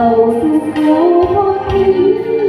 เขาสุขเขาพอทิ้